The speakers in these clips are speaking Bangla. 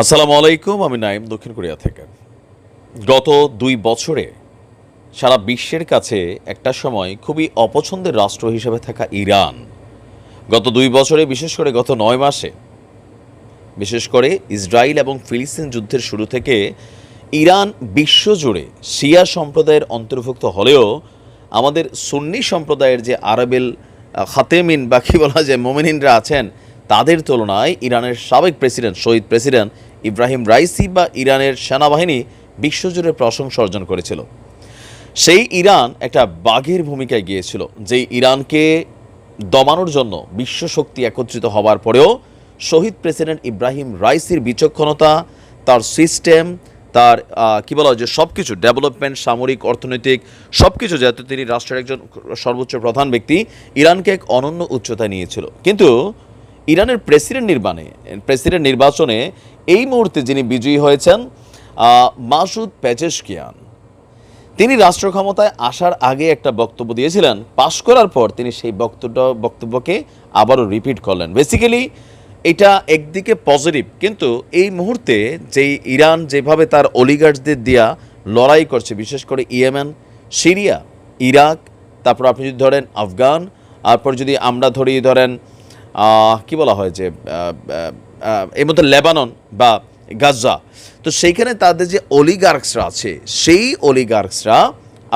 আসসালামু আলাইকুম, আমি নাইম দক্ষিণ কোরিয়া থেকে। গত দুই বছরে সারা বিশ্বের কাছে একটা সময় খুবই অপছন্দের রাষ্ট্র হিসেবে থাকা ইরান। গত দুই বছরে, বিশেষ করে গত নয় মাসে, বিশেষ করে ইসরায়েল এবং ফিলিস্তিন যুদ্ধের শুরু থেকে ইরান বিশ্বজুড়ে শিয়া সম্প্রদায়ের অন্তর্ভুক্ত হলেও আমাদের সুন্নি সম্প্রদায়ের যে আরবেল খাতেমিন বা কী বলা যায়, মোমেনিনরা আছেন তাদের তুলনায় ইরানের সাবেক প্রেসিডেন্ট, শহীদ প্রেসিডেন্ট ইব্রাহিম রাইসি বা ইরানের সেনাবাহিনী বিশ্বজুড়ে প্রশংসা অর্জন করেছিল। সেই ইরান একটা বাঘের ভূমিকায় গিয়েছিল যে ইরানকে দমানোর জন্য বিশ্ব শক্তি একত্রিত হবার পরেও শহীদ প্রেসিডেন্ট ইব্রাহিম রাইসির বিচক্ষণতা, তার সিস্টেম, তার কি বলা হয় যে সব কিছু ডেভেলপমেন্ট, সামরিক, অর্থনৈতিক সব কিছু যেহেতু তিনি রাষ্ট্রের একজন সর্বোচ্চ প্রধান ব্যক্তি, ইরানকে এক অনন্য উচ্চতায় নিয়েছিল। কিন্তু ইরানের প্রেসিডেন্ট নির্মাণে প্রেসিডেন্ট নির্বাচনে এই মুহূর্তে যিনি বিজয়ী হয়েছেন মাসুদ পেচেশকিয়ান তিনি রাষ্ট্র ক্ষমতায় আসার আগে একটা বক্তব্য দিয়েছিলেন। পাশ করার পর তিনি সেই বক্তব্য, বক্তব্যকে আবারও রিপিট করলেন। বেসিক্যালি এটা একদিকে পজিটিভ কিন্তু এই মুহূর্তে যেই ইরান যেভাবে তার অলিগার্ডসদের দিয়া লড়াই করছে, বিশেষ করে ইয়েমেন, সিরিয়া, ইরাক, তারপর আপনি যদি ধরেন আফগান, তারপর যদি আমরা ধরি ধরেন কি বলা হয় যে এর মধ্যে লেবানন বা গাজা তো সেইখানে তাদের যে অলিগার্কসরা আছে, সেই অলিগার্কসরা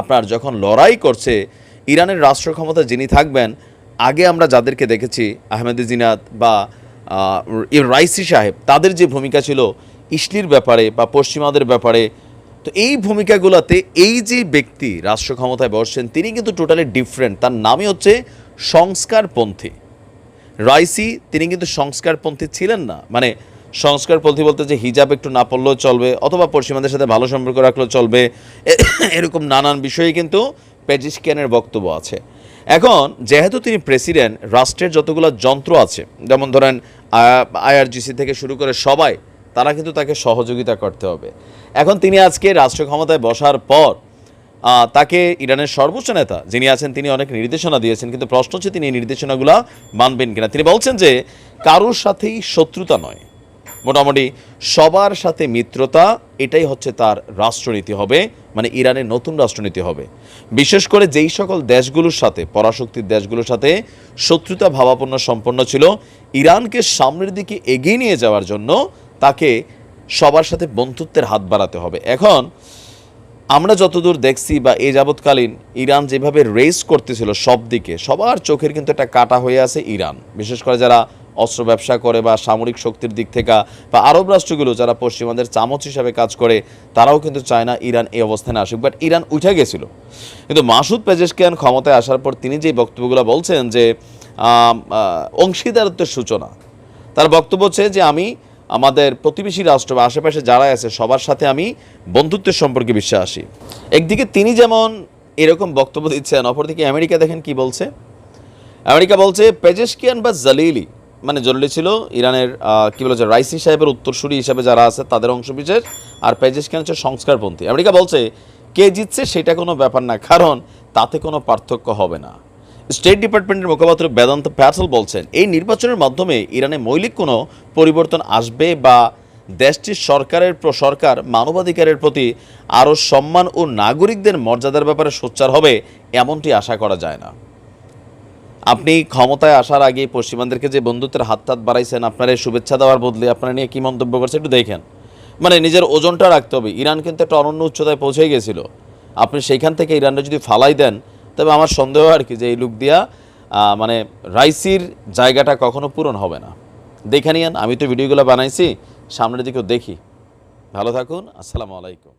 আপনার যখন লড়াই করছে, ইরানের রাষ্ট্র ক্ষমতা যিনি থাকবেন, আগে আমরা যাদেরকে দেখেছি, আহমেদ জিনাদ বা রাইসি সাহেব, তাদের যে ভূমিকা ছিল ইসলির ব্যাপারে বা পশ্চিমাদের ব্যাপারে, তো এই ভূমিকাগুলোতে এই যে ব্যক্তি রাষ্ট্র ক্ষমতায় বসছেন, তিনি কিন্তু টোটালি ডিফারেন্ট তার নামই হচ্ছে সংস্কারপন্থী। রাইসি, তিনি কিন্তু সংস্কারপন্থী ছিলেন না। মানে সংস্কারপন্থী বলতে যে হিজাব একটু না পড়লেও চলবে, অথবা পশ্চিমাদের সাথে ভালো সম্পর্ক রাখলেও চলবে, এরকম নানান বিষয়ে কিন্তু পেজিসকিয়ানের বক্তব্য আছে। এখন, যেহেতু তিনি প্রেসিডেন্ট, রাষ্ট্রের যতগুলো যন্ত্র আছে, যেমন ধরেন আইআরজিসি থেকে শুরু করে সবাই, তারা কিন্তু তাকে সহযোগিতা করতে হবে। এখন তিনি আজকে রাষ্ট্র ক্ষমতায় বসার পর তাকে ইরানের সর্বোচ্চ নেতা যিনি আছেন, তিনি অনেক নির্দেশনা দিয়েছেন, কিন্তু প্রশ্ন হচ্ছে তিনি এই নির্দেশনাগুলো মানবেন কিনা? তিনি বলছেন যে কারোর সাথেই শত্রুতা নয়। মোটামুটি সবার সাথে মিত্রতা, এটাই হচ্ছে তার রাষ্ট্রনীতি হবে মানে ইরানের নতুন রাষ্ট্রনীতি হবে। বিশেষ করে যেই সকল দেশগুলোর সাথে, পরাশক্তির দেশগুলোর সাথে শত্রুতা ভাবাপন্ন সম্পন্ন ছিল, ইরানকে সামনের দিকে এগিয়ে নিয়ে যাওয়ার জন্য তাকে সবার সাথে বন্ধুত্বের হাত বাড়াতে হবে। এখন আমরা যতদূর দেখছি বা এই যাবৎকালীন ইরান যেভাবে রেস করতেছিল সব দিকে, সবার চোখের কিন্তু একটা কাটা হয়ে আছে ইরান। বিশেষ করে যারা অস্ত্র ব্যবসা করে বা সামরিক শক্তির দিক থেকে বা আরব রাষ্ট্রগুলো যারা পশ্চিমাদের চামচ হিসাবে কাজ করে, তারাও কিন্তু চায় না ইরান এই অবস্থানে আসুক। বাট ইরান উঠে গেছিল। কিন্তু মাসুদ পেজেশকিয়ান ক্ষমতায় আসার পর তিনি যে বক্তব্যগুলো বলছেন যে অংশীদারত্বের সূচনা, তার বক্তব্য হচ্ছে যে, আমি আমাদের প্রতিবেশী রাষ্ট্র বা আশেপাশে যারা আছে, সবার সাথে আমি বন্ধুত্বের সম্পর্কে বিশ্বাসী। একদিকে তিনি যেমন এরকম বক্তব্য দিচ্ছেন, অপরদিকে আমেরিকা দেখেন কি বলছে? আমেরিকা বলছে, পেজেশকিয়ান বা জালিলি মানে জরুরি ছিল ইরানের কি বলেছে রাইসি সাহেবের উত্তরসূরি হিসাবে যারা আছে তাদের অংশ বিশেষ আর পেজেশকিয়ান হচ্ছে সংস্কারপন্থী। আমেরিকা বলছে, কে জিতছে সেটা কোনো ব্যাপার না, কারণ তাতে কোনো পার্থক্য হবে না। স্টেট ডিপার্টমেন্টের মুখপাত্র বেদান্ত প্যাটেল বলছেন, এই নির্বাচনের মাধ্যমে ইরানে মৌলিক কোনো পরিবর্তন আসবে বা দেশটির সরকারের প্র- সরকার মানবাধিকারের প্রতি আরও সম্মান ও নাগরিকদের মর্যাদার ব্যাপারে সোচ্চার হবে এমনটি আশা করা যায় না। আপনি ক্ষমতায় আসার আগে পশ্চিমাদেরকে যে বন্ধুত্বের হাত হাত বাড়াইছেন, আপনার শুভেচ্ছা দেওয়ার বদলে আপনারা নিয়ে কী মন্তব্য করছে একটু দেখেন। মানে নিজের ওজনটা রাখতে হবে। ইরান কিন্তু একটা অনন্য উচ্চতায় পৌঁছে গেছিল। আপনি সেইখান থেকে ইরানটা যদি ফালাই দেন তবে আমার সন্দেহ আর কি যে এই লুক দিয়া মানে রাইসির জায়গাটা কখনো পূরণ হবে না। দেখে নিয়েন, আমি তো ভিডিওগুলো বানাইছি, সামনের দিকেও দেখি। ভালো থাকুন, আসসালামু আলাইকুম।